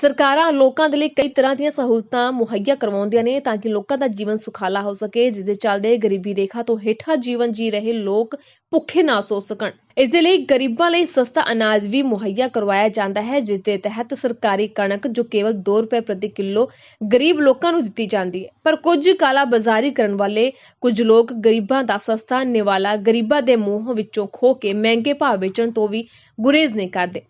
ਸਰਕਾਰਾਂ ਲੋਕਾਂ ਦੇ ਲਈ ਕਈ ਤਰ੍ਹਾਂ ਦੀਆਂ ਸਹੂਲਤਾਂ ਮੁਹੱਈਆ ਕਰਵਾਉਂਦੀਆਂ ਨੇ ਤਾਂ ਕਿ ਲੋਕਾਂ ਦਾ ਜੀਵਨ ਸੁਖਾਲਾ ਹੋ ਸਕੇ ਜਿਸ ਦੇ ਚੱਲਦੇ ਗਰੀਬੀ ਰੇਖਾ ਤੋਂ ਹੇਠਾਂ ਜੀਵਨ ਜੀ ਰਹੇ ਲੋਕ ਭੁੱਖੇ ਨਾ ਸੋ ਸਕਣ। ਇਸ ਦੇ ਲਈ ਗਰੀਬਾਂ ਲਈ ਸਸਤਾ ਅਨਾਜ ਵੀ ਮੁਹੱਈਆ ਕਰਵਾਇਆ ਜਾਂਦਾ ਹੈ ਜਿਸ ਦੇ ਤਹਿਤ ਸਰਕਾਰੀ ਕਣਕ, ਜੋ ਕੇਵਲ 2 ਰੁਪਏ ਪ੍ਰਤੀ ਕਿਲੋ ਗਰੀਬ ਲੋਕਾਂ ਨੂੰ ਦਿੱਤੀ ਜਾਂਦੀ ਹੈ। ਪਰ ਕੁਝ ਕਾਲਾ ਬਾਜ਼ਾਰੀ ਕਰਨ ਵਾਲੇ ਕੁਝ ਲੋਕ ਗਰੀਬਾਂ ਦਾ ਸਸਤਾ ਨਿਵਾਲਾ ਗਰੀਬਾਂ ਦੇ ਮੂੰਹ ਵਿੱਚੋਂ ਖੋ ਕੇ ਮਹਿੰਗੇ ਭਾਅ ਵੇਚਣ ਤੋਂ ਵੀ ਗੁਰੇਜ਼ ਨਹੀਂ ਕਰਦੇ।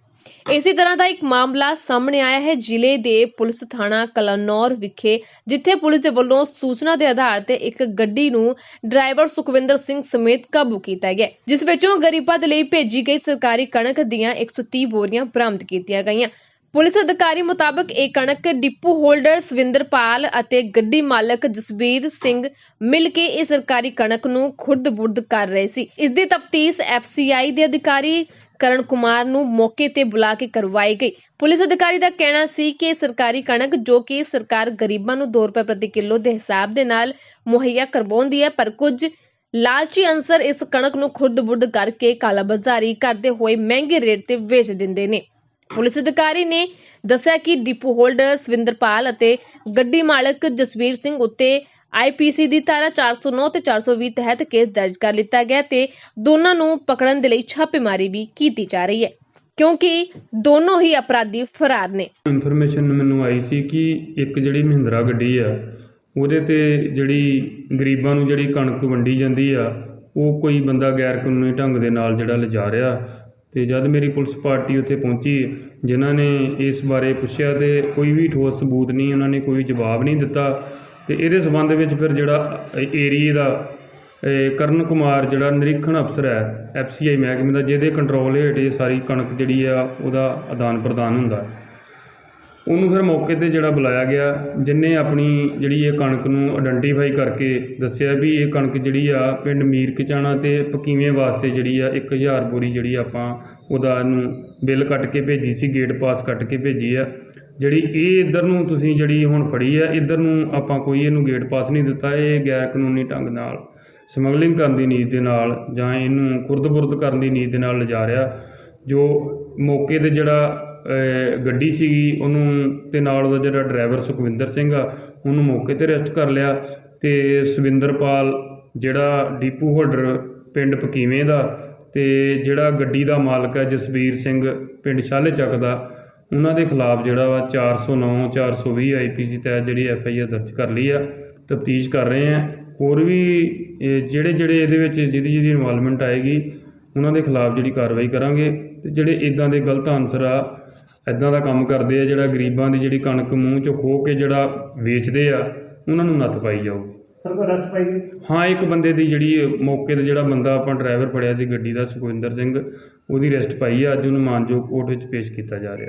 ਇਸੇ ਤਰ੍ਹਾਂ ਦਾ ਇੱਕ ਮਾਮਲਾ ਸਾਹਮਣੇ ਆਇਆ ਹੈ ਜ਼ਿਲ੍ਹੇ ਦੇ ਪੁਲਿਸ ਥਾਣਾ ਕਲਨੌਰ ਵਿਖੇ, ਜਿੱਥੇ ਪੁਲਿਸ ਦੇ ਵੱਲੋਂ ਸੂਚਨਾ ਦੇ ਆਧਾਰ ਤੇ ਇੱਕ ਗੱਡੀ ਨੂੰ ਡਰਾਈਵਰ ਸੁਖਵਿੰਦਰ ਸਿੰਘ ਸਮੇਤ ਕਾਬੂ ਕੀਤਾ ਗਿਆ, ਜਿਸ ਵਿੱਚੋਂ ਗਰੀਬਾਂ ਦੇ ਲਈ ਭੇਜੀ ਗਈ ਸਰਕਾਰੀ ਕਣਕ ਦੀਆਂ 130 ਬੋਰੀਆਂ ਬਰਾਮਦ ਕੀਤੀਆਂ ਗਈਆਂ। ਪੁਲਿਸ ਅਧਿਕਾਰੀ ਮੁਤਾਬਕ ਇਹ ਕਣਕ ਡਿਪੂ ਹੋਲਡਰ ਸਵਿੰਦਰਪਾਲ ਅਤੇ ਗੱਡੀ ਮਾਲਕ ਜਸਬੀਰ ਸਿੰਘ ਮਿਲ ਕੇ ਇਹ ਸਰਕਾਰੀ ਕਣਕ ਨੂੰ ਖੁਰਦ-ਬੁਰਦ ਕਰ ਰਹੇ ਸੀ। ਇਸ ਦੀ ਤਫਤੀਸ਼ ਐਫਸੀਆਈ ਦੇ ਅਧਿਕਾਰੀ ਕਰਨ ਕੁਮਾਰ ਨੂੰ ਮੌਕੇ ਤੇ ਬੁਲਾ ਕੇ ਕਰਵਾਈ ਗਈ। ਪੁਲਿਸ ਅਧਿਕਾਰੀ ਦਾ ਕਹਿਣਾ ਸੀ ਕਿ ਸਰਕਾਰੀ ਕਣਕ ਜੋ ਕਿ ਸਰਕਾਰ ਗਰੀਬਾਂ ਨੂੰ 2 ਰੁਪਏ ਪ੍ਰਤੀ ਕਿਲੋ ਦੇ ਹਿਸਾਬ ਦੇ ਨਾਲ ਮੁਹੱਈਆ ਕਰਵਾਉਂਦੀ ਹੈ, ਪਰ ਕੁਝ ਲਾਲਚੀ ਅਨਸਰ ਇਸ ਕਣਕ ਨੂੰ ਖੁਰਦ-ਬੁਰਦ ਕਰਕੇ ਕਾਲਾਬਾਜ਼ਾਰੀ ਕਰਦੇ ਹੋਏ ਮਹਿੰਗੇ ਰੇਟ ਤੇ ਵੇਚ ਦਿੰਦੇ ਨੇ। ਪੁਲਿਸ ਅਧਿਕਾਰੀ ਨੇ ਦੱਸਿਆ ਕਿ ਡਿਪੂ ਹੋਲਡਰ ਸਵਿੰਦਰਪਾਲ ਅਤੇ ਗੱਡੀ ਮਾਲਕ ਜਸਵੀਰ ਸਿੰਘ ਉੱਤੇ ਆਈਪੀਸੀ ਦੀ ਧਾਰਾ 409 ਤੇ 420 ਤਹਿਤ ਕੇਸ ਦਰਜ ਕਰ ਲਿੱਤਾ ਗਿਆ ਤੇ ਦੋਨਾਂ ਨੂੰ ਪਕੜਨ ਦੇ ਲਈ ਛਾਪੇਮਾਰੀ ਵੀ ਕੀਤੀ ਜਾ ਰਹੀ ਹੈ, ਕਿਉਂਕਿ ਦੋਨੋਂ ਹੀ ਅਪਰਾਧੀ ਫਰਾਰ ਨੇ। ਇਨਫੋਰਮੇਸ਼ਨ ਮੈਨੂੰ ਆਈ ਸੀ ਕਿ ਇੱਕ ਜਿਹੜੀ ਮਹਿੰਦਰਾ ਗੱਡੀ ਆ, ਉਹਦੇ ਤੇ ਜਿਹੜੀ ਗਰੀਬਾਂ ਨੂੰ ਜਿਹੜੀ ਕਣਕ ਵੰਡੀ ਜਾਂਦੀ ਆ, ਉਹ ਕੋਈ ਬੰਦਾ ਗੈਰ ਕਾਨੂੰਨੀ ਢੰਗ ਦੇ ਨਾਲ ਜਿਹੜਾ ਲਿਜਾ ਰਿਹਾ ਤੇ ਜਦ ਮੇਰੀ ਪੁਲਿਸ ਪਾਰਟੀ ਉੱਥੇ ਪਹੁੰਚੀ, ਜਿਨ੍ਹਾਂ ਨੇ ਇਸ ਬਾਰੇ ਪੁੱਛਿਆ ਤੇ ਕੋਈ ਵੀ ਠੋਸ ਸਬੂਤ ਨਹੀਂ, ਉਹਨਾਂ ਨੇ ਕੋਈ ਜਵਾਬ ਨਹੀਂ ਦਿੱਤਾ। ਤੇ ਇਹਦੇ ਸਬੰਧ ਵਿੱਚ ਫਿਰ ਜਿਹੜਾ ਏਰੀਏ ਦਾ ਕਰਨ ਕੁਮਾਰ ਜਿਹੜਾ ਨਿਰੀਖਣ ਅਫਸਰ ਹੈ, ਐਫਸੀਆਈ ਮਹਿਕਮੇ ਦਾ, ਜਿਹਦੇ ਕੰਟਰੋਲ ਹੇਠ ਇਹ ਸਾਰੀ ਕਣਕ ਜਿਹੜੀ ਆ, ਉਹਦਾ ਆਦਾਨ ਪ੍ਰਦਾਨ ਹੁੰਦਾ। ਉਹਨੂੰ ਫਿਰ ਮੌਕੇ ਤੇ ਜਿਹੜਾ ਬੁਲਾਇਆ ਗਿਆ, ਜਿਨੇ ਆਪਣੀ ਜਿਹੜੀ ਇਹ ਕਣਕ ਨੂੰ ਆਇਡੈਂਟੀਫਾਈ ਕਰਕੇ ਦੱਸਿਆ ਵੀ ਇਹ ਕਣਕ ਜਿਹੜੀ ਆ, ਪਿੰਡ ਮੀਰ ਕਿਚਾਣਾ ਤੇ ਪਕੀਵੇਂ ਵਾਸਤੇ ਜਿਹੜੀ ਆ 1000 ਬੋਰੀ ਜਿਹੜੀ ਆਪਾਂ ਉਹਦਾ ਇਹਨੂੰ ਬਿੱਲ ਕੱਟ ਕੇ ਭੇਜੀ ਸੀ ਗੇਟ ਪਾਸ ਕੱਟ ਕੇ ਭੇਜੀ ਆ। ਜਿਹੜੀ ਇਹ ਇੱਧਰ ਨੂੰ ਤੁਸੀਂ ਜਿਹੜੀ ਹੁਣ ਫੜੀ ਆ, ਇੱਧਰ ਨੂੰ ਆਪਾਂ ਕੋਈ ਇਹਨੂੰ ਗੇਟ ਪਾਸ ਨਹੀਂ ਦਿੱਤਾ, ਇਹ ਗੈਰ ਕਾਨੂੰਨੀ ਢੰਗ ਨਾਲ ਸਮਗਲਿੰਗ ਕਰਨ ਦੀ ਨੀਤ ਦੇ ਨਾਲ ਜਾਂ ਇਹਨੂੰ ਖੁਰਦ-ਬੁਰਦ ਕਰਨ ਦੀ ਨੀਤ ਦੇ ਨਾਲ ਲਿਜਾ ਰਿਹਾ। ਜੋ ਮੌਕੇ ਤੇ ਜਿਹੜਾ ਗੱਡੀ ਸੀਗੀ, ਉਹਨੂੰ ਤੇ ਨਾਲ ਉਹਦਾ ਜਿਹੜਾ ਡਰਾਈਵਰ ਸੁਖਵਿੰਦਰ ਸਿੰਘ ਆ, ਉਹਨੂੰ ਮੌਕੇ ਤੇ ਅਰੈਸਟ ਕਰ ਲਿਆ ਤੇ ਸਵਿੰਦਰਪਾਲ ਜਿਹੜਾ ਡੀਪੂ ਹੋਲਡਰ ਪਿੰਡ ਪਕੀਵੇਂ ਦਾ ਤੇ ਜਿਹੜਾ ਗੱਡੀ ਦਾ ਮਾਲਕ ਹੈ ਜਸਵੀਰ ਸਿੰਘ, ਪਿੰਡ ਸ਼ਾਲੇ ਚੱਕ ਦਾ ਉਹਨਾਂ ਦੇ ਖਿਲਾਫ ਜਿਹੜਾ ਵਾ 409 420 ਆਈਪੀਸੀ ਤਹਿਤ ਜਿਹੜੀ ਐਫਆਈਆਰ ਦਰਜ ਕਰ ਲਈ ਆ ਤਫਤੀਸ਼ ਕਰ ਰਹੇ ਆ। ਹੋਰ ਵੀ ਜਿਹੜੇ ਜਿਹੜੇ ਇਹਦੇ ਵਿੱਚ ਜਿਹਦੀ ਜਿਹਦੀ ਇਨਵੋਲਵਮੈਂਟ ਆਏਗੀ ਉਹਨਾਂ ਦੇ ਖਿਲਾਫ ਜਿਹੜੀ ਕਾਰਵਾਈ ਕਰਾਂਗੇ। ਤੇ ਜਿਹੜੇ ਇਦਾਂ ਦੇ ਗਲਤ ਅਨਸਰ ਆ ਇਦਾਂ ਦਾ ਕੰਮ ਕਰਦੇ ਆ ਜਿਹੜਾ ਗਰੀਬਾਂ ਦੀ ਜਿਹੜੀ ਕਣਕ ਮੂੰਹ ਚੋਂ ਖੋਹ ਕੇ ਜਿਹੜਾ ਵੇਚਦੇ ਆ ਉਹਨਾਂ ਨੂੰ ਨੱਥ ਪਾਈ ਜਾਊ ਸਰ ਕੋ ਅਰੈਸਟ ਪਾਈ ਗਈ? ਹਾਂ ਇੱਕ ਬੰਦੇ ਦੀ ਜਿਹੜੀ ਮੌਕੇ ਤੇ ਜਿਹੜਾ ਬੰਦਾ ਆਪਾਂ ਡਰਾਈਵਰ ਫੜਿਆ ਸੀ ਗੱਡੀ ਦਾ ਸੁਖਵਿੰਦਰ ਸਿੰਘ ਉਹਦੀ ਅਰੈਸਟ ਪਾਈ ਆ ਅੱਜ ਉਹਨੂੰ ਮਾਨਜੋਗ ਕੋਰਟ ਵਿੱਚ ਪੇਸ਼ ਕੀਤਾ ਜਾ ਰਿਹਾ।